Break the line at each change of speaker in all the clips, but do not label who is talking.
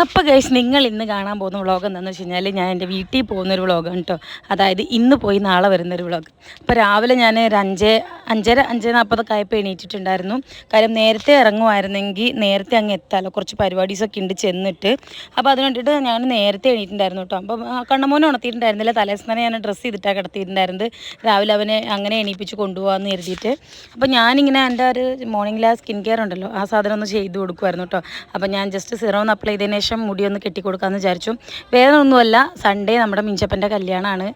അപ്പോൾ ഗൈസ് നിങ്ങൾ ഇന്ന് കാണാൻ പോകുന്ന വ്ളോഗ് എന്താണെന്ന് വെച്ച് കഴിഞ്ഞാൽ ഞാൻ എന്റെ വീട്ടിൽ പോകുന്നൊരു വ്ളോഗാണ് കേട്ടോ അതായത് ഇന്ന് പോയി നാളെ വരുന്നൊരു വ്ളോഗ് അപ്പോൾ രാവിലെ ഞാൻ ഒരു അഞ്ച് അഞ്ചര അഞ്ച് നാൽപ്പതൊക്കെ ആയപ്പോൾ എണീറ്റിട്ടുണ്ടായിരുന്നു. കാര്യം നേരത്തെ ഇറങ്ങുമായിരുന്നെങ്കിൽ നേരത്തെ അങ്ങ് എത്താമല്ലോ കുറച്ച് പരിപാടീസൊക്കെ ഉണ്ട് ചെന്നിട്ട്. അപ്പോൾ അതിന് വേണ്ടിയിട്ട് ഞാൻ നേരത്തെ എണീറ്റിട്ടുണ്ടായിരുന്നു കേട്ടോ അപ്പം കണ്ണമോനെ ഉണർത്തിയിട്ടുണ്ടായിരുന്നില്ല. തലേസ്ഥാനം ഞാൻ ഡ്രസ്സ് ചെയ്തിട്ടാണ് കിടത്തിയിട്ടുണ്ടായിരുന്നത്. രാവിലെ അവനെ അങ്ങനെ എണീപ്പിച്ച് കൊണ്ടുപോകാമെന്ന് കരുതിയിട്ട്. അപ്പോൾ ഞാനിങ്ങനെ എന്റെ ഒരു മോർണിംഗ് ലാ സ്കിൻ കെയർ ഉണ്ടല്ലോ ആ സാധനം ഒന്ന് ചെയ്ത് കൊടുക്കുമായിരുന്നു കേട്ടോ അപ്പോൾ ഞാൻ ജസ്റ്റ് സിറം ഒന്ന് അപ്ലൈ ചെയ്തതിന് ശേഷം മുടിയൊന്ന് കെട്ടിക്കൊടുക്കാമെന്ന് വിചാരിച്ചു. വേറെ ഒന്നുമല്ല സൺഡേ നമ്മുടെ മിഞ്ചപ്പന്റെ കല്യാണമാണ്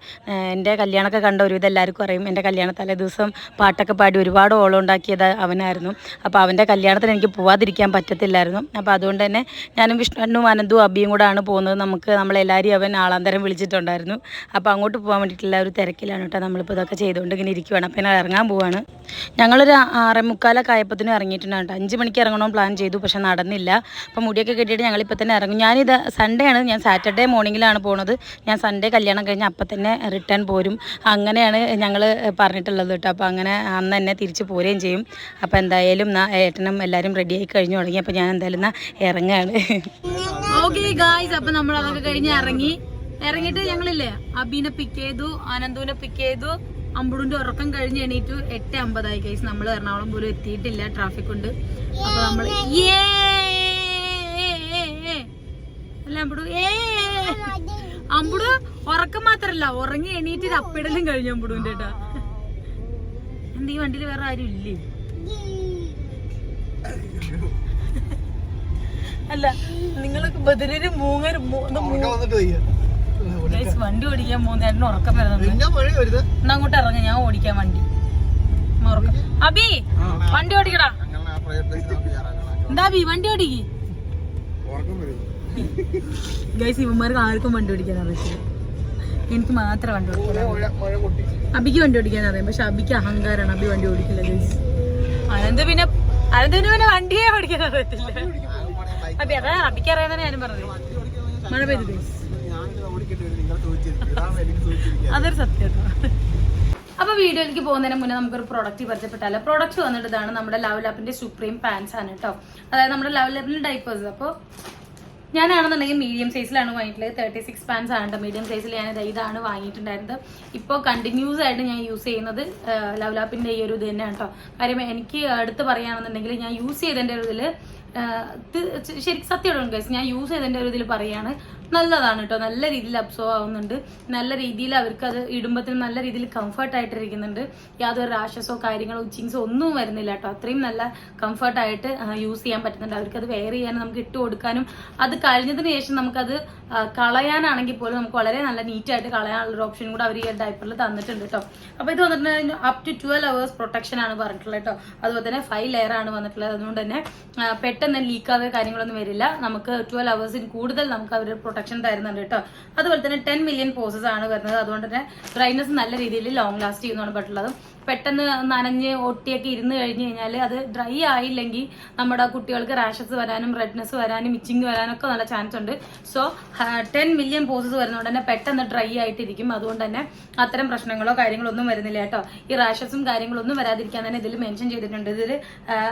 എന്റെ കല്യാണമൊക്കെ കണ്ട ഒരുവിധം എല്ലാവർക്കും അറിയും. എന്റെ കല്യാണ തലേ ദിവസം പാട്ടൊക്കെ പാടി ഒരുപാട് ഓളം ഉണ്ടാക്കിയത് അവനായിരുന്നു. അപ്പോൾ അവന്റെ കല്യാണത്തിന് എനിക്ക് പോവാതിരിക്കാൻ പറ്റത്തില്ലായിരുന്നു. അപ്പോൾ അതുകൊണ്ട് തന്നെ ഞാനും വിഷ്ണുവും അനന്തും അബിയും കൂടെ ആണ് പോകുന്നത്. നമുക്ക് നമ്മളെല്ലാവരും അവൻ ആളാന്തരം വിളിച്ചിട്ടുണ്ടായിരുന്നു. അപ്പോൾ അങ്ങോട്ട് പോകാൻ വേണ്ടിയിട്ടുള്ള ഒരു തിരക്കിലാണ് കേട്ടോ നമ്മളിപ്പോൾ ഇതൊക്കെ ചെയ്തുകൊണ്ട് ഇങ്ങനെ ഇരിക്കുവാണ്. അപ്പോൾ ഞാൻ ഇറങ്ങാൻ പോവാണ്. ഞങ്ങളൊരു ആറേ മുക്കാലൊക്കെ ആയപ്പത്തിനും ഇറങ്ങിയിട്ടുണ്ടാണ് കേട്ടോ. അഞ്ച് മണിക്ക് ഇറങ്ങണമെന്ന് പ്ലാൻ ചെയ്തു പക്ഷേ നടന്നില്ല. അപ്പോൾ മുടിയൊക്കെ കെട്ടിയിട്ട് ഞങ്ങളിപ്പോൾ തന്നെ ഇറങ്ങും. ഞാനിത് സൺഡേ ആണ് ഞാൻ സാറ്റർഡേ മോർണിംഗിലാണ് പോണത്. ഞാൻ സൺഡേ കല്യാണം കഴിഞ്ഞ് അപ്പം തന്നെ റിട്ടേൺ പോരും. അങ്ങനെയാണ് ഞങ്ങൾ പറഞ്ഞിട്ടുള്ളത് കേട്ടോ. അപ്പോൾ അങ്ങനെ അന്ന് തന്നെ തിരിച്ച് പോരുകയും ചെയ്യും. അപ്പോൾ എന്തായാലും ഏട്ടനും എല്ലാവരും റെഡിയായി കഴിഞ്ഞു തുടങ്ങി. അപ്പോൾ ഞാൻ എന്തായാലും ഇറങ്ങുകയാണ് ഓക്കെ ഗായ്സ് അപ്പം നമ്മൾ അതൊക്കെ കഴിഞ്ഞ് ഇറങ്ങി. ഇറങ്ങിയിട്ട് ഞങ്ങളില്ലേ അബീനെ പിക്ക് ചെയ്തു ആനന്ദുവിനെ പിക്ക് ചെയ്തു. അമ്പുടിന്റെ ഉറക്കം കഴിഞ്ഞ് എണീറ്റു. എട്ട് അമ്പതായി കേസ് നമ്മൾ എറണാകുളം പോലും എത്തിയിട്ടില്ല. ട്രാഫിക് ഉണ്ട്. അപ്പൊ നമ്മൾ അല്ല അമ്പുടു? ഏ അമ്പുടു ഉറക്കം മാത്രല്ല ഉറങ്ങി എണീറ്റ് അപ്പിടലും കഴിഞ്ഞു അമ്പുടുവിന്റെ എന്താ ഈ വണ്ടിയിൽ വേറെ ആരും ഇല്ലേ? അല്ല നിങ്ങളൊക്കെ ബദലൊരു മൂങ്ങര് വണ്ടി ഓടിക്കാൻ പോകുന്ന എന്നെ ഉറക്കം വരുന്നത് എന്നാ അങ്ങോട്ട് ഇറങ്ങ ഞാൻ ഓടിക്കാൻ വണ്ടി. ഉറക്കം. അബി വണ്ടി ഓടിക്കടാ. എന്താ അബി വണ്ടി ഓടിക്ക്. ഗൈസ് ഇവന്മാർക്ക് ആർക്കും വണ്ടി ഓടിക്കാൻ അറിയത്തില്ല എനിക്ക് മാത്രം വണ്ടി ഓടിക്കാൻ അബിക്ക് വണ്ടി ഓടിക്കാൻ അറിയാം പക്ഷെ അബിക്ക് അഹങ്കാരമാണ് അബി വണ്ടി ഓടിക്കില്ല ഗൈസ് അനന്ത് പിന്നെ അനന്തിന് പിന്നെ വണ്ടിയെ ഓടിക്കാൻ അറിയത്തില്ല അബി അതാ അബിക്ക് അറിയാന്നാണ് ഞാനും പറഞ്ഞു മഴ പെയ്തു ഗൈസ് അതൊരു സത്യം. അപ്പൊ വീഡിയോയിലേക്ക് പോകുന്നതിന് മുന്നേ നമുക്കൊരു പ്രോഡക്റ്റ് പരിചയപ്പെട്ടാലോ? പ്രോഡക്റ്റ് വന്നിട്ട് ഇതാണ് നമ്മുടെ ലവ് ലാപ്പിന്റെ സുപ്രീം പാൻസ് ആണ് കേട്ടോ അതായത് നമ്മുടെ ലവ് ലാപ്പിന്റെ ഡൈപ്പേഴ്സ് അപ്പോൾ ഞാനാണെന്നുണ്ടെങ്കിൽ മീഡിയം സൈസിലാണ് വാങ്ങിയിട്ടുള്ളത്. തേർട്ടി സിക്സ് പാൻസ് ആണ് മീഡിയം സൈസിൽ ഞാൻ ഇതാണ് വാങ്ങിയിട്ടുണ്ടായിരുന്നത്. ഇപ്പോൾ കണ്ടിന്യൂസ് ആയിട്ട് ഞാൻ യൂസ് ചെയ്യുന്നത് ലവ്ലാപ്പിന്റെ ഈ ഒരു ഇത് തന്നെയാണ് കേട്ടോ കാര്യം എനിക്ക് അടുത്ത് പറയുകയാണെന്നുണ്ടെങ്കിൽ ഞാൻ യൂസ് ചെയ്തതിന്റെ ഒരു ഇതിൽ ശരിക്കും സത്യമാണ് ഗൈസ് ഞാൻ യൂസ് ചെയ്തതിന്റെ ഒരു ഇതിൽ പറയാണ്. നല്ലതാണ് കേട്ടോ നല്ല രീതിയിൽ അബ്സോർവ് ആവുന്നുണ്ട്. നല്ല രീതിയിൽ അവർക്ക് അത് ഇടുമ്പത്തിൽ നല്ല രീതിയിൽ കംഫർട്ട് ആയിട്ടിരിക്കുന്നുണ്ട്. യാതൊരു റാഷസോ കാര്യങ്ങളോ ഉച്ചിങ്സോ ഒന്നും വരുന്നില്ല കേട്ടോ അത്രയും നല്ല കംഫർട്ടായിട്ട് യൂസ് ചെയ്യാൻ പറ്റുന്നുണ്ട്. അത് വെയർ ചെയ്യാനും നമുക്ക് ഇട്ട് കൊടുക്കാനും. അത് കഴിഞ്ഞതിന് ശേഷം നമുക്കത് കളയാനാണെങ്കിൽ പോലും നമുക്ക് വളരെ നല്ല നീറ്റായിട്ട് കളയാനുള്ള ഓപ്ഷൻ കൂടെ അവർ ഈ ഡൈപ്പറിൽ തന്നിട്ടുണ്ട് കേട്ടോ അപ്പോൾ ഇത് വന്നിട്ടുണ്ടെങ്കിൽ up to twelve hours protection ആണ് പറഞ്ഞിട്ടുള്ളത് കേട്ടോ അതുപോലെ തന്നെ ഫൈവ് ലെയർ ആണ് വന്നിട്ടുള്ളത്. അതുകൊണ്ട് തന്നെ പെട്ടെന്ന് ലീക്ക് ആവുക കാര്യങ്ങളൊന്നും വരില്ല. നമുക്ക് ട്വൽവ് അവേഴ്സിന് കൂടുതൽ നമുക്ക് അവർ പ്രൊട്ടക്ഷൻ തരുന്നുണ്ട് കേട്ടോ അതുപോലെ തന്നെ ടെൻ മില്യൺ പോസസ് ആണ് വരുന്നത്. അതുകൊണ്ട് തന്നെ ബ്രൈറ്റ്നസ് നല്ല രീതിയിൽ ലോങ് ലാസ്റ്റ് ചെയ്യുന്നതാണ് പറ്റുള്ളത് പെട്ടെന്ന് നനഞ്ഞ് ഒട്ടിയൊക്കെ ഇരുന്ന് കഴിഞ്ഞ് കഴിഞ്ഞാൽ അത് ഡ്രൈ ആയില്ലെങ്കിൽ നമ്മുടെ കുട്ടികൾക്ക് റാഷസ് വരാനും റെഡ്നെസ് വരാനും ഇച്ചിങ് വരാനും ഒക്കെ നല്ല ചാൻസ് ഉണ്ട്. സോ ടെൻ മില്യൺ പോസസ് വരുന്നതുകൊണ്ട് തന്നെ പെട്ടെന്ന് ഡ്രൈ ആയിട്ടിരിക്കും. അതുകൊണ്ട് തന്നെ അത്തരം പ്രശ്നങ്ങളോ കാര്യങ്ങളോ ഒന്നും വരുന്നില്ല കേട്ടോ. ഈ റാഷസും കാര്യങ്ങളൊന്നും വരാതിരിക്കാൻ തന്നെ ഇതിൽ മെൻഷൻ ചെയ്തിട്ടുണ്ട്. ഇതിൽ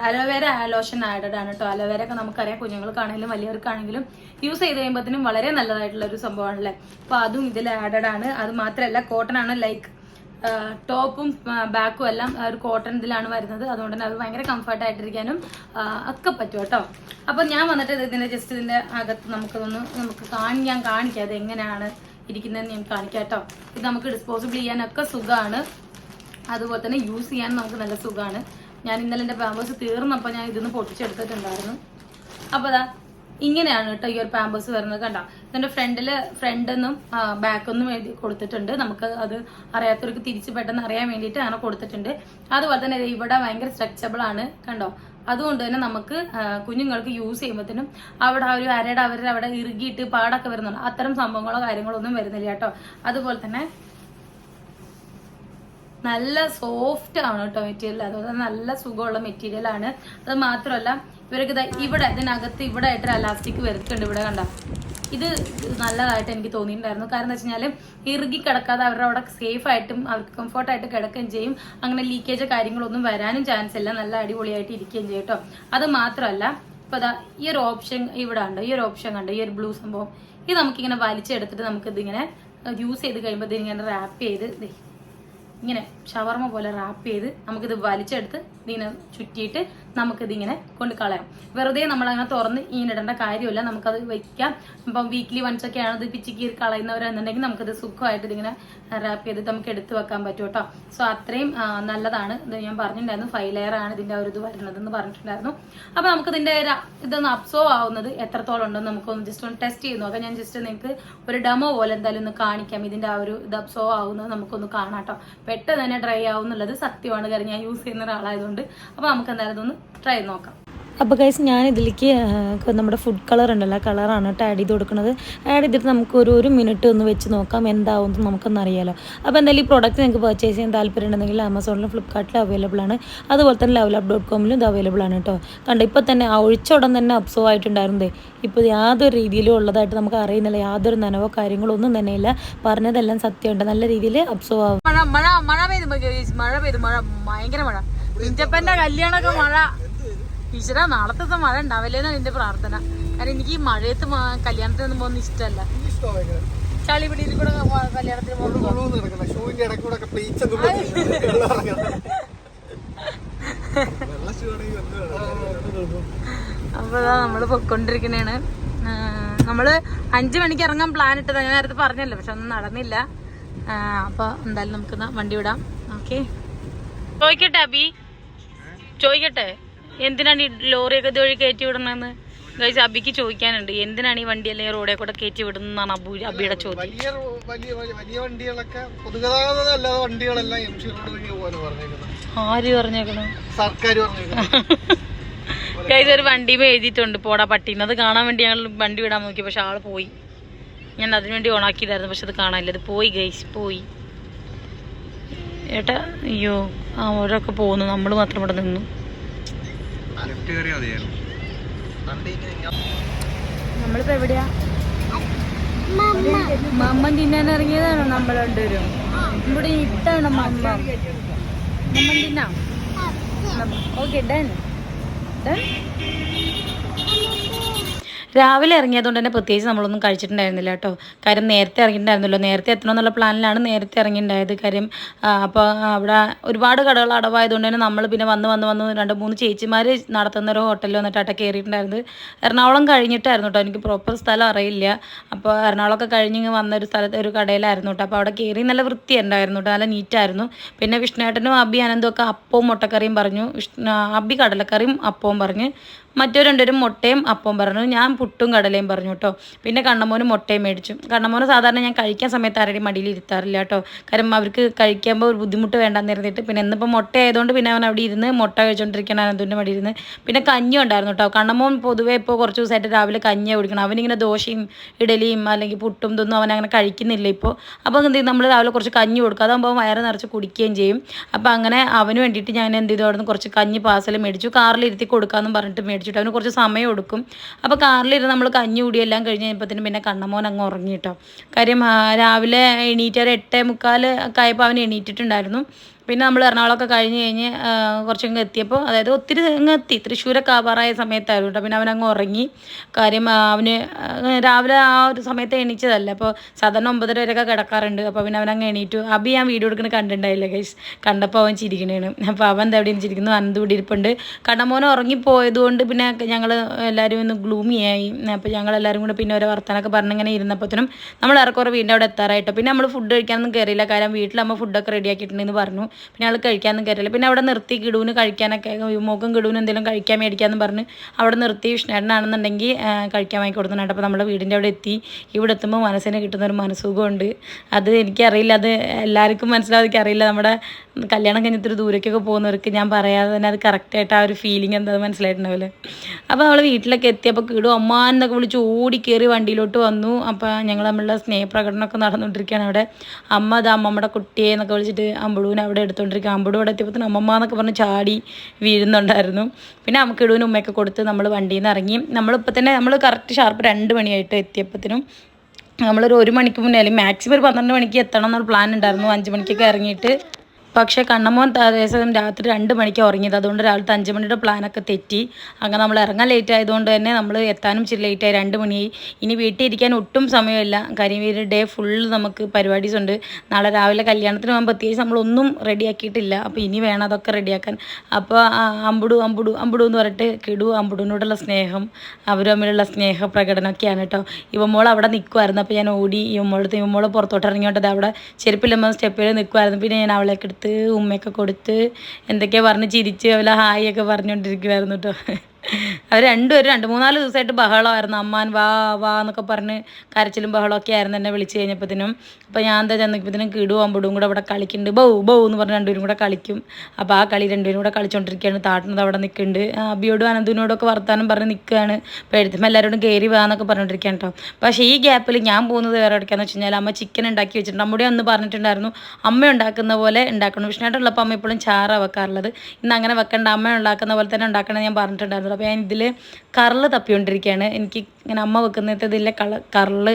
അലോവേര ആലോഷൻ ആഡഡ് ആണ് കേട്ടോ. അലോവേര ഒക്കെ നമുക്കറിയാം കുഞ്ഞുങ്ങൾക്കാണെങ്കിലും വലിയവർക്കാണെങ്കിലും യൂസ് ചെയ്ത് കഴിയുമ്പോഴത്തേനും വളരെ നല്ലതായിട്ടുള്ള ഒരു സംഭവമാണല്ലേ? അപ്പോൾ അതും ഇതിൽ ആഡഡ് ആണ്. അത് മാത്രമല്ല കോട്ടൺ ആണ് ലൈക്ക് ടോപ്പും ബാക്കും എല്ലാം ഒരു കോട്ടൺ ഇതിലാണ് വരുന്നത്. അതുകൊണ്ട് തന്നെ അത് ഭയങ്കര കംഫർട്ട് ആയിട്ടിരിക്കാനും ഒക്കെ പറ്റും കേട്ടോ. അപ്പൊ ഞാൻ വന്നിട്ട് ഇത് ഇതിന്റെ ജസ്റ്റ് ഇതിന്റെ അകത്ത് നമുക്കതൊന്ന് നമുക്ക് കാണി ഞാൻ കാണിക്കാം അത് എങ്ങനെയാണ് ഇരിക്കുന്നതെന്ന് ഞാൻ കാണിക്കാം കേട്ടോ. ഇത് നമുക്ക് ഡിസ്പോസിബിൾ ചെയ്യാനൊക്കെ സുഖമാണ് അതുപോലെ തന്നെ യൂസ് ചെയ്യാൻ നമുക്ക് നല്ല സുഖമാണ് ഞാൻ ഇന്നലെ എന്റെ പാമ്പേഴ്സ് തീർന്നപ്പോൾ ഞാൻ ഇതിന്ന് പൊട്ടിച്ചെടുത്തിട്ടുണ്ടായിരുന്നു. അപ്പോൾ അതാ ഇങ്ങനെയാണ് കേട്ടോ ഈ ഒരു പാമ്പേഴ്സ് വരുന്നത്. കണ്ട? ഇതിന്റെ ഫ്രണ്ടിൽ ഫ്രണ്ടെന്നും ബാക്കൊന്നും എഴുതി കൊടുത്തിട്ടുണ്ട്. നമുക്ക് അത് അറിയാത്തവർക്ക് തിരിച്ചു പെട്ടെന്ന് അറിയാൻ വേണ്ടിയിട്ട് അങ്ങനെ കൊടുത്തിട്ടുണ്ട്. അതുപോലെ തന്നെ ഇവിടെ ഭയങ്കര സ്ട്രെച്ചബിൾ ആണ്. കണ്ടോ? അതുകൊണ്ട് തന്നെ നമുക്ക് കുഞ്ഞുങ്ങൾക്ക് യൂസ് ചെയ്യുമ്പോഴത്തേനും അവിടെ ആ ഒരു അരയുടെ അവരുടെ അവിടെ ഇറുകിയിട്ട് പാടൊക്കെ വരുന്നുണ്ട്. അത്തരം സംഭവങ്ങളോ കാര്യങ്ങളോ ഒന്നും വരുന്നില്ല കേട്ടോ. അതുപോലെ തന്നെ നല്ല സോഫ്റ്റ് ആണ് കേട്ടോ മെറ്റീരിയൽ അതുപോലെ നല്ല സുഖമുള്ള മെറ്റീരിയൽ ആണ്. അത് മാത്രമല്ല ഇവർക്ക് ഇവിടെ ഇതിനകത്ത് ഇവിടെ ആയിട്ട് അലാസ്റ്റിക് വരുത്തുണ്ട് ഇവിടെ കണ്ട. ഇത് നല്ലതായിട്ട് എനിക്ക് തോന്നിയിട്ടുണ്ടായിരുന്നു. കാരണം എന്താ വെച്ചാൽ ഇറുകി കിടക്കാതെ അവരുടെ അവിടെ സേഫ് ആയിട്ടും അവർക്ക് കംഫർട്ട് ആയിട്ട് കിടക്കുകയും ചെയ്യും. അങ്ങനെ ലീക്കേജ് കാര്യങ്ങളൊന്നും വരാനും ചാൻസ് ഇല്ല. നല്ല അടിപൊളിയായിട്ട് ഇരിക്കുകയും ചെയ്യും കേട്ടോ. അത് മാത്രമല്ല ഇപ്പൊ അതാ ഈ ഒരു ഓപ്ഷൻ ഇവിടെ ഉണ്ട് ഈ ഒരു ഓപ്ഷൻ കണ്ട്? ഈ ഒരു ബ്ലൂ സംഭവം. ഇത് നമുക്കിങ്ങനെ വലിച്ചെടുത്തിട്ട് നമുക്കിത് ഇങ്ങനെ യൂസ് ചെയ്ത് കഴിയുമ്പോൾ ഇതിങ്ങനെ റാപ്പ് ചെയ്ത് ഇങ്ങനെ ഷവർമ പോലെ റാപ്പ് ചെയ്ത് നമുക്കിത് വലിച്ചെടുത്ത് ഇതിനെ ചുറ്റിയിട്ട് നമുക്കിത് ഇങ്ങനെ കൊണ്ട് കളയാം. വെറുതെ നമ്മൾ അങ്ങനെ തുറന്ന് ഇടേണ്ട കാര്യമില്ല. നമുക്കത് വെക്കാം. ഇപ്പം വീക്ക്ലി വൺസ് ഒക്കെയാണ് ഇത് പിച്ചിക്ക് കളയുന്നവരെന്നുണ്ടെങ്കിൽ നമുക്കിത് സുഖമായിട്ട് ഇതിങ്ങനെ റാപ്പ് ചെയ്തിട്ട് നമുക്ക് എടുത്തു വെക്കാൻ പറ്റും കേട്ടോ. സോ അത്രയും നല്ലതാണ്. ഇത് ഞാൻ പറഞ്ഞിട്ടുണ്ടായിരുന്നു. ഫൈവ് ലെയർ ആണ് ഇതിന്റെ ഒരു ഇത് വരുന്നതെന്ന് പറഞ്ഞിട്ടുണ്ടായിരുന്നു. അപ്പൊ നമുക്ക് ഇതിന്റെ ഇതൊന്ന് അബ്സോർവ് ആവുന്നത് എത്രത്തോളം ഉണ്ടെന്ന് നമുക്കൊന്ന് ജസ്റ്റ് ഒന്ന് ടെസ്റ്റ് ചെയ്ത് നോക്കാം. ഞാൻ ജസ്റ്റ് നിങ്ങൾക്ക് ഒരു ഡെമോ പോലെ എന്തായാലും ഒന്ന് കാണിക്കാം. ഇതിന്റെ ആ ഒരു ഇത് അബ്സോർവ് ആവുന്നത് നമുക്കൊന്ന് കാണാം കേട്ടോ. പെട്ടെന്ന് തന്നെ ഡ്രൈ ആവും എന്നുള്ളത് സത്യമാണ്. കാര്യം ഞാൻ യൂസ് ചെയ്യുന്ന ഒരാളായതുകൊണ്ട്. അപ്പൊ നമുക്ക് എന്തായാലും ഒന്ന് ട്രൈ നോക്കാം.
അപ്പോൾ ഗൈസ് ഞാൻ ഇതിലേക്ക് നമ്മുടെ ഫുഡ് കളർ ഉണ്ടല്ലോ കളറാണ് കേട്ടോ ആഡ് ചെയ്ത് കൊടുക്കുന്നത് ആഡ് ചെയ്തിട്ട് നമുക്ക് ഒരു ഒരു മിനിറ്റ് ഒന്ന് വെച്ച് നോക്കാം എന്താവും എന്ന് നമുക്കൊന്ന് അറിയാലോ. അപ്പോൾ എന്തായാലും ഈ പ്രോഡക്റ്റ് നിങ്ങൾക്ക് പർച്ചേസ് ചെയ്യാൻ താല്പര്യം ഉണ്ടെങ്കിൽ ആമസോണിലും ഫ്ലിപ്കാർട്ടിലും അവൈലബിൾ ആണ്. അതുപോലെ തന്നെ ലെവലപ്പ് ഡോട്ട് കോമിലും ഇത് അവൈലബിൾ ആണ് കേട്ടോ. കണ്ടോ ഇപ്പോൾ തന്നെ ആ ഒഴിച്ച ഉടൻ തന്നെ അബ്സോർവ് ആയിട്ടുണ്ടായിരുന്നേ ഇപ്പോൾ യാതൊരു രീതിയിലും ഉള്ളതായിട്ട് നമുക്ക് അറിയുന്നില്ല. യാതൊരു നനവോ കാര്യങ്ങളോ ഒന്നും തന്നെ ഇല്ല. പറഞ്ഞതെല്ലാം സത്യമുണ്ട്. നല്ല രീതിയിൽ അബ്സോർവ് ആവും.
മഴ മഴ മഴ പെയ്തു മഴ പെയ്തു മഴ ഭയങ്കര മഴ. ഇഞ്ചപ്പന്റെ കല്യാണമൊക്കെ മഴ. ഈശ്വര നാളത്തെ ദിവസം മഴ ഉണ്ടാവില്ലേന്നാണ് എന്റെ പ്രാർത്ഥന. കാരണം എനിക്ക് ഈ മഴയത്ത് കല്യാണത്തിന് ഒന്നും പോകുന്ന ഇഷ്ടമല്ല. ചളി പിടിയിൽ കൂടെ മ- കല്യാണത്തിന് പോകുന്നു
ഷൂവിന്റെ ഇടയ്ക്ക് കൂടെ ഒക്കെ പ്ലീച്ച് ഒക്കെ പൊട്ടി വെള്ളം ഇറങ്ങണം. വെള്ള ഷൂ ആണെങ്കിൽ
അപ്പൊ ഇതാ നമ്മൾ പൊക്കൊണ്ടിരിക്കണേണ് നമ്മൾ അഞ്ചു മണിക്ക് ഇറങ്ങാൻ പ്ലാൻ ഇട്ടതാ. ഞാൻ നേരത്തെ പറഞ്ഞല്ലോ പക്ഷെ ഒന്നും നടന്നില്ല. അപ്പൊ എന്തായാലും നമുക്ക് വണ്ടി വിടാം. ഓക്കെ ചോദിക്കട്ടെ അബി? ചോദിക്കട്ടെ? എന്തിനാണ് ഈ ലോറിയൊക്കെ ഇതുവഴി കയറ്റി വിടണമെന്ന് ഗൈസ് അബിക്ക് ചോദിക്കാനുണ്ട്. എന്തിനാണ് ഈ വണ്ടി അല്ലെങ്കിൽ റോഡിൽ കൂടെ കയറ്റി വിടുന്നതാണ് അബു അബിയുടെ ചോദ്യം.
വലിയ വലിയ വലിയ- വണ്ടികളൊക്കെ പൊതുഗതാഗതം അല്ലാതെ വണ്ടികളെല്ലാം എം സി റോഡ് വഴി പോകാൻ പറഞ്ഞേക്കുന്നത്.
ആര് പറഞ്ഞേക്കണം?
സർക്കാർ പറഞ്ഞേക്കണം
ഗൈസ് ഒരു വണ്ടിയും എഴുതിയിട്ടുണ്ട്. പോടാ പട്ടീന്ന് അത് കാണാൻ വേണ്ടി ഞങ്ങൾ വണ്ടി വിടാൻ നോക്കി. പക്ഷെ ആൾ പോയി. ഞാൻ അതിനു വേണ്ടി ഓണാക്കിയതായിരുന്നു പക്ഷെ അത് കാണാനില്ല. അത് പോയി ഗൈസ് പോയി. ഏട്ടാ അയ്യോ ആ ഓരോക്കെ പോകുന്നു നമ്മൾ മാത്രം ഇവിടെ നിന്നു.
ലെഫ്റ്റ് കയറിയാൽ മതിയായിരുന്നു.
നമ്മളിപ്പോ എവിടെയാ? മമ്മൻ തിന്നാൻ ഇറങ്ങിയതാണോ നമ്മൾ രണ്ടുപേരും? ഇവിടെ ഇട്ടാണ് മമ്മ മമ്മൻ തിന്നാം? Okay done. ഡൺ. രാവിലെ ഇറങ്ങിയതുകൊണ്ട് തന്നെ പ്രത്യേകിച്ച് നമ്മളൊന്നും കഴിച്ചിട്ടുണ്ടായിരുന്നില്ല കേട്ടോ. കാര്യം നേരത്തെ ഇറങ്ങിയിട്ടുണ്ടായിരുന്നല്ലോ. നേരത്തെ എത്തണമെന്നുള്ള പ്ലാനിലാണ് നേരത്തെ ഇറങ്ങിയിട്ടുണ്ടായത്. കാര്യം അപ്പോൾ അവിടെ ഒരുപാട് കടകൾ അടവായതുകൊണ്ട് തന്നെ നമ്മൾ പിന്നെ വന്ന് വന്ന് വന്ന് രണ്ട് മൂന്ന് ചേച്ചിമാർ നടത്തുന്ന ഒരു ഹോട്ടലിൽ വന്നിട്ട് വന്നിട്ടാട്ടെ കയറിയിട്ടുണ്ടായിരുന്നത് എറണാകുളം കഴിഞ്ഞിട്ടായിരുന്നു കേട്ടോ. എനിക്ക് പ്രോപ്പർ സ്ഥലം അറിയില്ല. അപ്പോൾ എറണാകുളമൊക്കെ കഴിഞ്ഞ് വന്ന ഒരു സ്ഥലത്ത് ഒരു കടയിലായിരുന്നു കേട്ടോ. അപ്പോൾ അവിടെ കയറി നല്ല വൃത്തിയുണ്ടായിരുന്നു കേട്ടോ. നല്ല നീറ്റായിരുന്നു. പിന്നെ വിഷ്ണുവേട്ടനും അബി അനന്തും ഒക്കെ അപ്പവും മുട്ടക്കറിയും പറഞ്ഞു. വിഷ്ണു അബി കടലക്കറിയും അപ്പവും പറഞ്ഞ്. മറ്റു രണ്ടുപേരും മുട്ടയും അപ്പവും പറഞ്ഞു. ഞാൻ പുട്ടും കടലയും പറഞ്ഞു കേട്ടോ പിന്നെ കണ്ണമോന് മുട്ടയും മേടിച്ചു. കണ്ണമോന് സാധാരണ ഞാൻ കഴിക്കാൻ സമയത്ത് ആരുടെയും മടിയിൽ ഇരുത്താറില്ല കേട്ടോ കാരണം അവർക്ക് കഴിക്കുമ്പോൾ ഒരു ബുദ്ധിമുട്ട് വേണ്ടെന്ന് ഇരുന്നിട്ട് പിന്നെ ഇന്നിപ്പോൾ മുട്ട ആയതുകൊണ്ട് പിന്നെ അവൻ അവിടെ ഇരുന്ന് മുട്ട കഴിച്ചുകൊണ്ടിരിക്കണം അനന്തുവിന്റെ മടിയിൽ ഇരുന്ന്. പിന്നെ കഞ്ഞി ഉണ്ടായിരുന്നു കേട്ടോ കണ്ണമോൻ പൊതുവേ ഇപ്പോൾ കുറച്ച് ദിവസമായിട്ട് രാവിലെ കഞ്ഞി കുടിക്കണം അവനിങ്ങനെ ദോശയും ഇഡലിയും അല്ലെങ്കിൽ പുട്ടും ഇതൊന്നും അവൻ അങ്ങനെ കഴിക്കുന്നില്ല ഇപ്പോൾ അപ്പോൾ എന്ത് ചെയ്യും? നമ്മൾ രാവിലെ കുറച്ച് കഞ്ഞി കൊടുക്കുക അതാകുമ്പോൾ വയറ് നിറച്ച് കുടിക്കുകയും ചെയ്യും. അപ്പോൾ അങ്ങനെ അവന് വേണ്ടിയിട്ട് ഞാൻ എന്ത് ചെയ്തു? അവിടെ നിന്ന് കുറച്ച് കഞ്ഞി പാസൽ മേടിച്ചു. കാറിൽ ഇരുത്തി കൊടുക്കാമെന്ന് പറഞ്ഞിട്ട് മേടിച്ചിട്ട് അവന് കുറച്ച് സമയം എടുക്കും. അപ്പോൾ കാറിലിരുന്ന് നമ്മൾ കഞ്ഞി കൂടിയെല്ലാം കഴിഞ്ഞ് കഴിഞ്ഞപ്പോഴത്തേനും പിന്നെ കണ്ണമോൻ അങ്ങ് ഉറങ്ങി കേട്ടോ കാര്യം രാവിലെ എണീറ്റ് ഒരു എട്ടേ മുക്കാൽ ഒക്കെ ആയപ്പോൾ അവൻ എണീറ്റിട്ടുണ്ടായിരുന്നു. പിന്നെ നമ്മൾ എറണാകുളമൊക്കെ കഴിഞ്ഞ് കഴിഞ്ഞ് കുറച്ചങ്ങ് എത്തിയപ്പോൾ അതായത് ഒത്തിരി അങ്ങ് എത്തി. തൃശ്ശൂരൊക്കെ ആവാറായ സമയത്തായിരുന്നു കേട്ടോ പിന്നെ അവൻ അങ്ങ് ഉറങ്ങി. കാര്യം അവന് രാവിലെ ആ ഒരു സമയത്ത് എണീച്ചതല്ല. അപ്പോൾ സാധാരണ ഒമ്പതര വരെയൊക്കെ കിടക്കാറുണ്ട്. അപ്പോൾ പിന്നെ അവൻ അങ്ങ് എണീറ്റു. അബി ഞാൻ വീഡിയോ എടുക്കുന്നത് കണ്ടിട്ടുണ്ടായില്ല ഗൈസ് കണ്ടപ്പോൾ അവൻ ചിരിക്കണേണ്. അപ്പോൾ അവൻ എന്താ എവിടെ ചിരിക്കുന്നു അന്ത് ഇവിടെ ഇരിപ്പുണ്ട്. കണ്ണമോൻ ഉറങ്ങിപ്പോയതുകൊണ്ട് പിന്നെ ഞങ്ങൾ എല്ലാവരും ഒന്ന് ഗ്ലൂമിയായി. അപ്പോൾ ഞങ്ങൾ എല്ലാവരും കൂടെ പിന്നെ ഓരോ വർത്തനമൊക്കെ പറഞ്ഞിങ്ങനെ ഇരുന്നപ്പോഴത്തേനും നമ്മൾ ഇറക്കുറ വീടിന്റെ അവിടെ എത്താറായിട്ടോ പിന്നെ നമ്മൾ ഫുഡ് കഴിക്കാനൊന്നും കയറിയില്ല കാരണം വീട്ടിലമ്മ ഫുഡൊക്കെ റെഡിയാക്കിയിട്ടുണ്ടെന്ന് പറഞ്ഞു. പിന്നെ ഞങ്ങൾ കഴിക്കാനൊന്നും കയറിയില്ല പിന്നെ അവിടെ നിർത്തി കിടൂന് കഴിക്കാനൊക്കെ മോക്കും കിടൂന് എന്തെങ്കിലും കഴിക്കാൻ മേടിക്കാമെന്ന് പറഞ്ഞ് അവിടെ നിർത്തി വിഷ്ണേടനാണെന്നുണ്ടെങ്കിൽ കഴിക്കാൻ വാങ്ങി കൊടുക്കുന്നുണ്ട് അപ്പോൾ നമ്മുടെ വീടിന്റെ അവിടെ എത്തി. ഇവിടെ എത്തുമ്പോൾ മനസ്സിന് കിട്ടുന്നൊരു മനസ്സുഖമുണ്ട്. അത് എനിക്കറിയില്ല. അത് എല്ലാവർക്കും മനസ്സിലാവാതിക്ക് അറിയില്ല നമ്മുടെ കല്യാണം കഴിഞ്ഞിട്ട് ഒരു ദൂരേക്കൊക്കെ പോകുന്നവർക്ക് ഞാൻ പറയാതെ തന്നെ അത് കറക്റ്റായിട്ട് ആ ഒരു ഫീലിംഗ് എന്താ മനസ്സിലായിട്ടുണ്ടാവില്ല. അപ്പോൾ അവൾ വീട്ടിലൊക്കെ എത്തിയപ്പോൾ കിടും അമ്മ എന്നൊക്കെ വിളിച്ച് ഓടി കയറി വണ്ടിയിലോട്ട് വന്നു. അപ്പോൾ ഞങ്ങൾ തമ്മിലുള്ള സ്നേഹപ്രകടനമൊക്കെ നടന്നുകൊണ്ടിരിക്കുകയാണ് അവിടെ. അമ്മ അത് അമ്മമ്മയുടെ കുട്ടിയെ എന്നൊക്കെ വിളിച്ചിട്ട് അമ്പളൂനെ അവിടെ എടുത്തുകൊണ്ടിരിക്കുക കൂടെ എത്തിയപ്പോൾ അമ്മമ്മ എന്നൊക്കെ പറഞ്ഞ് ചാടി വീഴുന്നുണ്ടായിരുന്നു. പിന്നെ നമുക്ക് ഇടുവിന് ഉമ്മയൊക്കെ കൊടുത്ത് നമ്മൾ വണ്ടിയിൽ നിന്ന് ഇറങ്ങി. നമ്മളിപ്പോൾ തന്നെ നമ്മൾ കറക്റ്റ് ഷാർപ്പ് രണ്ട് മണിയായിട്ട് എത്തിയപ്പോഴത്തേനും നമ്മളൊരു ഒരു മണിക്ക് മുന്നേ അല്ലെങ്കിൽ മാക്സിമം ഒരു പന്ത്രണ്ട് മണിക്ക് എത്തണം എന്നൊരു പ്ലാൻ ഉണ്ടായിരുന്നു. അഞ്ച് മണിക്കൊക്കെ ഇറങ്ങിയിട്ട് പക്ഷേ കണ്ണമോൻ തലേദിവസം രാത്രി രണ്ട് മണിക്ക് ഉറങ്ങിയത്. അതുകൊണ്ട് രാവിലത്തെ അഞ്ച് മണിയുടെ പ്ലാനൊക്കെ തെറ്റി. അങ്ങനെ നമ്മൾ ഇറങ്ങാൻ ലേറ്റ് ആയതുകൊണ്ട് തന്നെ നമ്മൾ എത്താനും ഇച്ചിരി ലേറ്റായി രണ്ട് മണിയായി ഇനി വീട്ടിൽ ഇരിക്കാൻ ഒട്ടും സമയമില്ല. കാര്യം ഡേ ഫുള്ള് നമുക്ക് പരിപാടീസ് ഉണ്ട്. നാളെ രാവിലെ കല്യാണത്തിന് പോകുമ്പോൾ പ്രത്യേകിച്ച് നമ്മളൊന്നും റെഡിയാക്കിയിട്ടില്ല അപ്പോൾ ഇനി വേണം അതൊക്കെ റെഡിയാക്കാൻ അപ്പോൾ അമ്പുടു അമ്പുടു അമ്പുടു എന്ന് പറഞ്ഞിട്ട് കിടു അമ്പുടുവിനോടുള്ള സ്നേഹം അവരും തമ്മിലുള്ള സ്നേഹ പ്രകടനമൊക്കെയാണ് കേട്ടോ. ഇവമോൾ അവിടെ നിൽക്കുമായിരുന്നു അപ്പോൾ ഞാൻ ഓടി ഇവമോളത്ത് ഇവമോൾ പുറത്തോട്ട് ഇറങ്ങിയോട്ടത് അവിടെ ചെരുപ്പില്ലമ്മ സ്റ്റെപ്പിൽ നിൽക്കുമായിരുന്നു പിന്നെ ഞാൻ അവളെ എടുത്ത് ഉമ്മയൊക്കെ കൊടുത്ത് എന്തൊക്കെയാ പറഞ്ഞ് ചിരിച്ച് അവളെ ഹായ് ഒക്കെ പറഞ്ഞുകൊണ്ടിരിക്കുമായിരുന്നു കേട്ടോ അവർ രണ്ടുപേരും രണ്ട് മൂന്നാൽ ദിവസമായിട്ട് ബഹളമായിരുന്നു. അമ്മാൻ വാ വാ എന്നൊക്കെ പറഞ്ഞ് കരച്ചിലും ബഹളമൊക്കെ ആയിരുന്നു എന്നെ വിളിച്ച് കഴിഞ്ഞപ്പോഴത്തേനും. അപ്പോൾ ഞാൻ എന്താ ചെന്നപ്പോഴത്തേനും കിടും അമ്പടും കൂടെ അവിടെ കളിക്കുന്നുണ്ട്. ബൗ ബൗ എന്ന് പറഞ്ഞ് രണ്ടുപേരും കൂടെ കളിക്കും. അപ്പോൾ ആ കളി രണ്ടുപേരും കൂടെ കളിച്ചുകൊണ്ടിരിക്കുകയാണ് താട്ടുന്നത് അവിടെ നിൽക്കുന്നുണ്ട്. അബിയോടും അനന്തുവിനോടും ഒക്കെ വർത്താനം പറഞ്ഞ് നിൽക്കുകയാണ്. അപ്പോൾ എല്ലാവരോടും കയറി വാ എന്നൊക്കെ പറഞ്ഞുകൊണ്ടിരിക്കുകയാണ് കേട്ടോ. പക്ഷേ ഈ ഗ്യാപ്പിൽ ഞാൻ പോകുന്നത് വേറെ എവിടേക്കാന്ന് വെച്ച് കഴിഞ്ഞാൽ അമ്മ ചിക്കൻ ഉണ്ടാക്കി വെച്ചിട്ടുണ്ട്. അമ്മയുടെ ഒന്ന് പറഞ്ഞിട്ടുണ്ടായിരുന്നു അമ്മ ഉണ്ടാക്കുന്ന പോലെ ഉണ്ടാക്കണം. വിഷ്ണുമായിട്ടുള്ളപ്പോൾ അമ്മ ഇപ്പോഴും ചാറാണ് വെക്കാറുള്ളത്. ഇന്ന് അങ്ങനെ വെക്കേണ്ട. അമ്മ ഉണ്ടാക്കുന്ന പോലെ തന്നെ ഉണ്ടാക്കണം ഞാൻ പറഞ്ഞിട്ടുണ്ടായിരുന്നു. അപ്പോൾ ഞാൻ ഇതിൽ കറൽ തപ്പിക്കൊണ്ടിരിക്കുകയാണ് എനിക്ക് ഇങ്ങനെ അമ്മ വെക്കുന്നത് ഇതിലെ കള കറൾ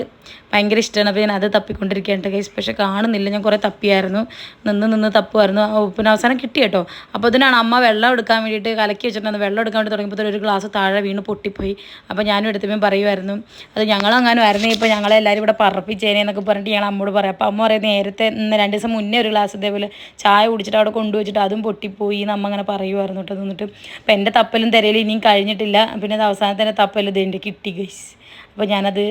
ഭയങ്കര ഇഷ്ടമാണ് അപ്പോൾ ഞാൻ അത് തപ്പിക്കൊണ്ടിരിക്കുകയാണ് കേസ്. പക്ഷേ കാണുന്നില്ല. ഞാൻ കുറേ തപ്പിയായിരുന്നു. നിന്ന് നിന്ന് തപ്പുമായിരുന്നു പിന്നെ അവസാനം കിട്ടി കേട്ടോ. അപ്പോൾ ഇതിനാണ് അമ്മ വെള്ളം എടുക്കാൻ വേണ്ടിയിട്ട് കലക്കി വെച്ചിട്ടുണ്ടായിരുന്നു വെള്ളം എടുക്കാൻ വേണ്ടി തുടങ്ങിയപ്പോൾ ഒരു ഗ്ലാസ് താഴെ വീണ് പൊട്ടിപ്പോയി. അപ്പോൾ ഞാനും എടുത്തപ്പോൾ പറയുമായിരുന്നു അത് ഞങ്ങളങ്ങനെ ആയിരുന്നു. ഇപ്പോൾ ഞങ്ങളെ എല്ലാവരും ഇവിടെ പറപ്പിച്ചേനെ എന്നൊക്കെ പറഞ്ഞിട്ട് ഞങ്ങൾ അമ്മോട് പറയാം. അപ്പോൾ അമ്മ പറയും നേരത്തെ രണ്ട് ദിവസം മുന്നേ ഒരു ഗ്ലാസ് ഇതേപോലെ ചായ കുടിച്ചിട്ട് അവിടെ കൊണ്ടുവച്ചിട്ട് അതും പൊട്ടിപ്പോയി എന്ന് അമ്മ അങ്ങനെ പറയുമായിരുന്നു കേട്ടോ. നിന്നിട്ട് അപ്പോൾ എന്റെ തപ്പലും തിരയിലും ഇനിയും കഴിഞ്ഞിട്ടില്ല. പിന്നെ അവസാനത്തെ തപ്പൽ ഇത് കിട്ടി ഗൈസ് അപ്പോൾ ഞാനത്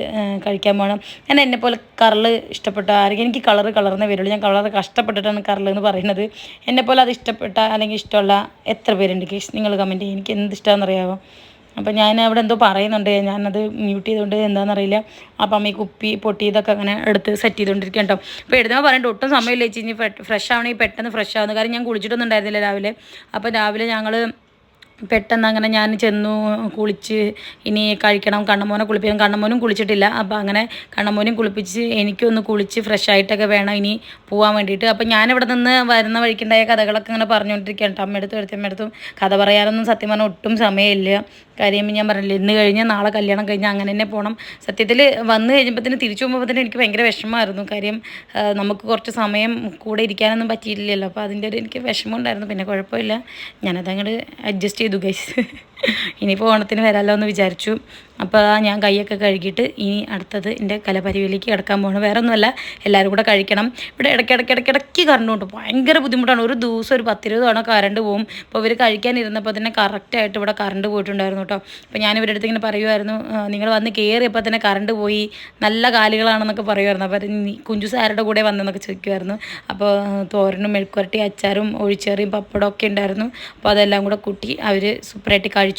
കഴിക്കാൻ പോകണം ഞാൻ എന്നെ പോലെ കറൾ ഇഷ്ടപ്പെട്ട ആരെങ്കിലും എനിക്ക് കളറ് കളർന്നേ വരുള്ളൂ. ഞാൻ കളറ് കഷ്ടപ്പെട്ടിട്ടാണ് കറൾ എന്ന് പറയുന്നത്. എന്നെ പോലെ അത് ഇഷ്ടപ്പെട്ട അല്ലെങ്കിൽ ഇഷ്ടമുള്ള എത്ര പേരുണ്ട്? കേസ് നിങ്ങൾ കമന്റ് ചെയ്യും. എനിക്ക് എന്ത് ഇഷ്ടമാണെന്ന് അറിയാമോ അപ്പോൾ ഞാൻ അവിടെ എന്തോ പറയുന്നുണ്ട്. ഞാനത് മ്യൂട്ട് ചെയ്തുകൊണ്ട് എന്താണെന്നറിയില്ല അപ്പം അമ്മ ഈ കുപ്പി പൊട്ടിയതൊക്കെ അങ്ങനെ എടുത്ത് സെറ്റ് ചെയ്തുകൊണ്ടിരിക്കുകയാണ് കേട്ടോ അപ്പോൾ എഴുതുമ്പോൾ പറയണ്ട ഒട്ടും സമയമില്ല ചേച്ചി. ഇനി ഫ്രഷ് ആവണമെങ്കിൽ പെട്ടെന്ന് ഫ്രഷ് ആവുന്നു കാരണം ഞാൻ കുളിച്ചിട്ടൊന്നും ഉണ്ടായിരുന്നില്ല രാവിലെ. അപ്പോൾ രാവിലെ ഞങ്ങൾ പെട്ടെന്ന് അങ്ങനെ ഞാൻ ചെന്നു കുളിച്ച്. ഇനി കഴിക്കണം. കണ്ണമോനെ കുളിപ്പിക്കണം. കണ്ണമോനും കുളിച്ചിട്ടില്ല. അപ്പോൾ അങ്ങനെ കണ്ണമോനും കുളിപ്പിച്ച് എനിക്കൊന്ന് കുളിച്ച് ഫ്രഷ് ആയിട്ടൊക്കെ വേണം ഇനി പോകാൻ വേണ്ടിയിട്ട്. അപ്പോൾ ഞാനിവിടെ നിന്ന് വരുന്ന വഴിക്കുണ്ടായ കഥകളൊക്കെ ഇങ്ങനെ പറഞ്ഞുകൊണ്ടിരിക്കുകയാണ്. എടുത്തമ്മയടുത്തും എടുത്തമ്മയെടുത്തും കഥ പറയാനൊന്നും സത്യം പറഞ്ഞാൽ ഒട്ടും സമയമില്ല. കാര്യം ഞാൻ പറഞ്ഞില്ല ഇന്ന് കഴിഞ്ഞാൽ നാളെ കല്യാണം കഴിഞ്ഞാൽ അങ്ങനെ തന്നെ പോകണം സത്യത്തിൽ വന്നു തന്നെ തിരിച്ചു പോകുമ്പോൾ തന്നെ എനിക്ക് ഭയങ്കര വിഷമമായിരുന്നു. കാര്യം നമുക്ക് കുറച്ച് സമയം കൂടെ ഇരിക്കാനൊന്നും പറ്റിയില്ലല്ലോ അപ്പോൾ അതിന്റെ ഒരു എനിക്ക് വിഷമം ഉണ്ടായിരുന്നു. പിന്നെ കുഴപ്പമില്ല. ഞാനത് അങ്ങോട്ട് അഡ്ജസ്റ്റ് ചെയ്തു ഗൈസ് ഇനിയിപ്പോൾ ഓണത്തിന് വരാമല്ലോ എന്ന് വിചാരിച്ചു. അപ്പോൾ ഞാൻ കൈയൊക്കെ കഴുകിയിട്ട് ഇനി അടുത്തത് എന്റെ കലപരിവിലേക്ക് കിടക്കാൻ പോകണം വേറെ ഒന്നുമല്ല എല്ലാവരും കൂടെ കഴിക്കണം. ഇവിടെ ഇടയ്ക്ക് ഇടയ്ക്ക് ഇടയ്ക്ക് കറണ്ട് കൊണ്ട് ഭയങ്കര ബുദ്ധിമുട്ടാണ്. ഒരു ദിവസം ഒരു പത്തിരുപത് തവണ കറണ്ട് പോകും അപ്പോൾ ഇവർ കഴിക്കാനിരുന്നപ്പോൾ തന്നെ കറക്റ്റായിട്ട് ഇവിടെ കറണ്ട് പോയിട്ടുണ്ടായിരുന്നു കേട്ടോ. അപ്പോൾ ഞാൻ ഇവരുടെ അടുത്ത് ഇങ്ങനെ പറയുമായിരുന്നു നിങ്ങൾ വന്ന് കയറിയപ്പോൾ തന്നെ കറണ്ട് പോയി. നല്ല കാലുകളാണെന്നൊക്കെ പറയുമായിരുന്നു അപ്പോൾ കുഞ്ചു സാരുടെ കൂടെ വന്നെന്നൊക്കെ ചോദിക്കുമായിരുന്നു അപ്പോൾ തോരനും മെഴുക്കുരട്ടി അച്ചാറും ഒഴിച്ചേറിയും പപ്പടമൊക്കെ ഉണ്ടായിരുന്നു. അപ്പോൾ അതെല്ലാം കൂടെ കുട്ടി അവർ സൂപ്പറായിട്ട് കഴിച്ചു.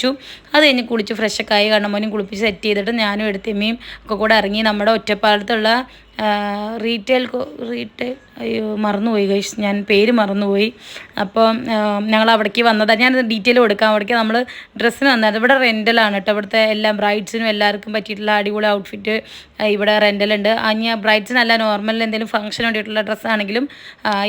അത് കഴിഞ്ഞ് കുളിച്ച് ഫ്രഷൊക്കെ ആയി. കണ്ണമോനും കുളിപ്പിച്ച് സെറ്റ് ചെയ്തിട്ട് ഞാനും എടുത്തമ്മയും ഒക്കെ കൂടെ ഇറങ്ങി നമ്മുടെ ഒറ്റപ്പാലത്തുള്ള റീറ്റെയിൽ റീറ്റെയിൽ അയ്യോ മറന്നുപോയി ഗൈസ് ഞാൻ പേര് മറന്നുപോയി. അപ്പോൾ ഞങ്ങൾ അവിടേക്ക് വന്നതാണ് ഞാൻ ഡീറ്റെയിൽ കൊടുക്കാം. അവിടേക്ക് നമ്മൾ ഡ്രസ്സിന് വന്നത്. ഇവിടെ റെന്റലാണ് കേട്ടോ. ഇവിടുത്തെ എല്ലാം ബ്രൈഡ്സിനും എല്ലാവർക്കും പറ്റിയിട്ടുള്ള അടിപൊളി ഔട്ട്ഫിറ്റ് ഇവിടെ റെന്റലുണ്ട് ബ്രൈഡ്സിന് ബ്രൈഡ്സിനല്ല നോർമൽ എന്തെങ്കിലും ഫംഗ്ഷൻ വേണ്ടിയിട്ടുള്ള ഡ്രസ്സാണെങ്കിലും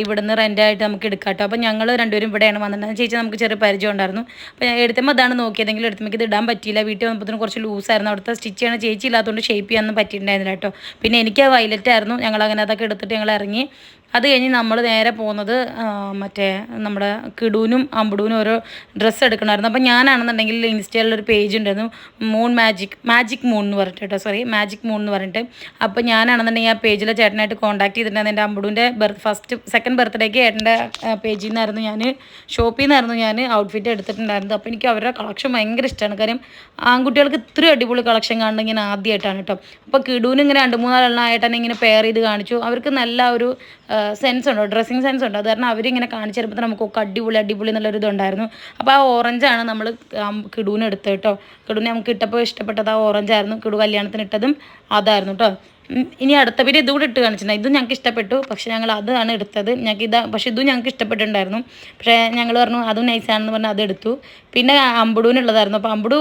ഇവിടുന്ന് റെന്റായിട്ട് നമുക്ക് എടുക്കാം കേട്ടോ. അപ്പോൾ ഞങ്ങൾ രണ്ടുപേരും ഇവിടെയാണ് വന്നിട്ടുണ്ടായിരുന്നത് ചേച്ചി നമുക്ക് ചെറിയ പരിചയം ഉണ്ടായിരുന്നു. അപ്പോൾ ഞാൻ എടുത്തുമ്പോൾ അതാണ് നോക്കിയതെങ്കിലും എടുത്തുമ്പോൾ ഇത് ഇടാൻ പറ്റിയില്ല. വീട്ടിൽ വന്നപ്പോഴത്തേക്കും കുറച്ച് ലൂസായിരുന്നു അവിടുത്തെ സ്റ്റിച്ച് ചെയ്യണ ചേച്ചി ഇല്ലാത്തതുകൊണ്ട് ഷേപ്പ് ചെയ്യാനൊന്നും പറ്റിയിട്ടുണ്ടായിരുന്നില്ല കേട്ടോ. പിന്നെ എനിക്ക് ആ വയലറ്റ് ആയിരുന്നു ഞങ്ങൾ അങ്ങനെ അതൊക്കെ എടുത്തിട്ട് ഞങ്ങൾ ഇറങ്ങി. അത് കഴിഞ്ഞ് നമ്മൾ നേരെ പോകുന്നത് മറ്റേ നമ്മുടെ കിടൂനും അമ്പടൂനും ഓരോ ഡ്രസ്സ് എടുക്കണമായിരുന്നു. അപ്പോൾ ഞാനാണെന്നുണ്ടെങ്കിൽ ഇൻസ്റ്റയിലൊരു പേജ് ഉണ്ടായിരുന്നു മൂൺ മാജിക് മാജിക് മൂൺ എന്ന് പറഞ്ഞിട്ട് കേട്ടോ സോറി മാജിക് മൂൺ എന്ന് പറഞ്ഞിട്ട്. അപ്പോൾ ഞാനാണെന്നുണ്ടെങ്കിൽ ആ പേജിലെ ചേട്ടനായിട്ട് കോൺടാക്ട് ചെയ്തിട്ടുണ്ടായിരുന്നു. എന്റെ അമ്പടൂന്റെ ബർത്ത് ഫസ്റ്റ് സെക്കൻഡ് ബർത്ത്ഡേക്ക് ഏട്ടന്റെ പേജിൽ നിന്നായിരുന്നു ഞാൻ ഷോപ്പിൽ നിന്നായിരുന്നു ഞാൻ ഔട്ട്ഫിറ്റ് എടുത്തിട്ടുണ്ടായിരുന്നത്. അപ്പോൾ എനിക്ക് അവരുടെ കളക്ഷൻ ഭയങ്കര ഇഷ്ടമാണ്. കാര്യം ആൺകുട്ടികൾക്ക് ഇത്രയും അടിപൊളി കളക്ഷൻ കാണുന്നത് ഞാൻ ആദ്യമായിട്ടാണ് കേട്ടോ. അപ്പോൾ കിടൂന് ഇങ്ങനെ രണ്ട് മൂന്നാലെണ്ണം ആയിട്ടാണ് ഇങ്ങനെ പെയർ ചെയ്ത് കാണിച്ചു. അവർക്ക് നല്ല ഒരു സെൻസ് ഉണ്ടോ? ഡ്രസ്സിങ് സെൻസ് ഉണ്ടോ? അത് കാരണം അവരിങ്ങനെ കാണിച്ചു തരുമ്പോൾ നമുക്കൊക്കെ അടിപൊളി അടിപൊളി എന്നുള്ളൊരു ഇതുണ്ടായിരുന്നു. അപ്പോൾ ആ ഓറഞ്ചാണ് നമ്മൾ കിടുവിന് എടുത്തത് കേട്ടോ. കിടുവിനെ നമുക്ക് ഇട്ടപ്പോൾ ഇഷ്ടപ്പെട്ടത് ആ ഓറഞ്ചായിരുന്നു കിടു കല്യാണത്തിന് ഇട്ടതും അതായിരുന്നു കേട്ടോ. ഇനി അടുത്ത പേര് ഇതും കൂടി ഇട്ട് കാണിച്ചിട്ടുണ്ട്. ഇതും ഞങ്ങൾക്ക് ഇഷ്ടപ്പെട്ടു. പക്ഷേ ഞങ്ങൾ അതാണ് എടുത്തത്. ഞങ്ങൾക്ക് ഇതാ പക്ഷേ ഇതും ഞങ്ങൾക്ക് ഇഷ്ടപ്പെട്ടിട്ടുണ്ടായിരുന്നു. പക്ഷേ ഞങ്ങൾ പറഞ്ഞു അതും നൈസാണെന്ന് പറഞ്ഞാൽ അത് എടുത്തു. പിന്നെ അമ്പടൂനുള്ളതായിരുന്നു അപ്പോൾ അമ്പുടു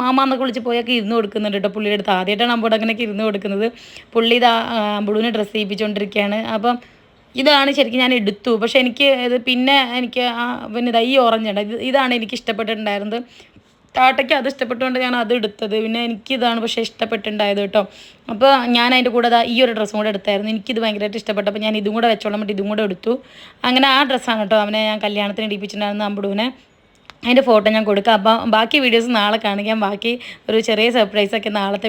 മാമ എന്നൊക്കെ വിളിച്ച് പോയൊക്കെ ഇരുന്ന് കൊടുക്കുന്നുണ്ട് കേട്ടോ പുള്ളിയുടെ അടുത്ത്. ആദ്യമായിട്ടാണ് അമ്പൂടെ അങ്ങനെയൊക്കെ ഇരുന്ന് കൊടുക്കുന്നത്. പുള്ളി ഇതാ അമ്പടൂന് ഡ്രസ്സ് ചെയ്യിപ്പിച്ചുകൊണ്ടിരിക്കുകയാണ് അപ്പം ഇതാണ് ശരിക്കും ഞാൻ എടുത്തു. പക്ഷെ എനിക്ക് ഇത് പിന്നെ എനിക്ക് ആ പിന്നെ ഇതാ ഈ ഓറഞ്ച് ഇത് ഇതാണ് എനിക്ക് ഇഷ്ടപ്പെട്ടിട്ടുണ്ടായിരുന്നത്. ടാട്ടയ്ക്ക് അത് ഇഷ്ടപ്പെട്ടുകൊണ്ട് ഞാൻ അത് എടുത്തത്. പിന്നെ എനിക്കിതാണ് പക്ഷേ ഇഷ്ടപ്പെട്ടുണ്ടായത് കേട്ടോ. അപ്പോൾ ഞാൻ അതിന്റെ കൂടെ ഈ ഒരു ഡ്രസ്സും കൂടെ എടുത്തായിരുന്നു. എനിക്കിത് ഭയങ്കരമായിട്ട് ഇഷ്ടപ്പെട്ടപ്പോൾ ഞാൻ ഇതും കൂടെ വെച്ചോളാൻ വേണ്ടി ഇതും കൂടെ എടുത്തു. അങ്ങനെ ആ ഡ്രസ്സാണ് കേട്ടോ അവനെ ഞാൻ കല്യാണത്തിന് ഇടിപ്പിച്ചിട്ടുണ്ടായിരുന്നു അമ്പുടുവിനെ. അതിന്റെ ഫോട്ടോ ഞാൻ കൊടുക്കാം. അപ്പം ബാക്കി വീഡിയോസ് നാളെ കാണിക്കാം. ബാക്കി ഒരു ചെറിയ സർപ്രൈസൊക്കെ നാളത്തെ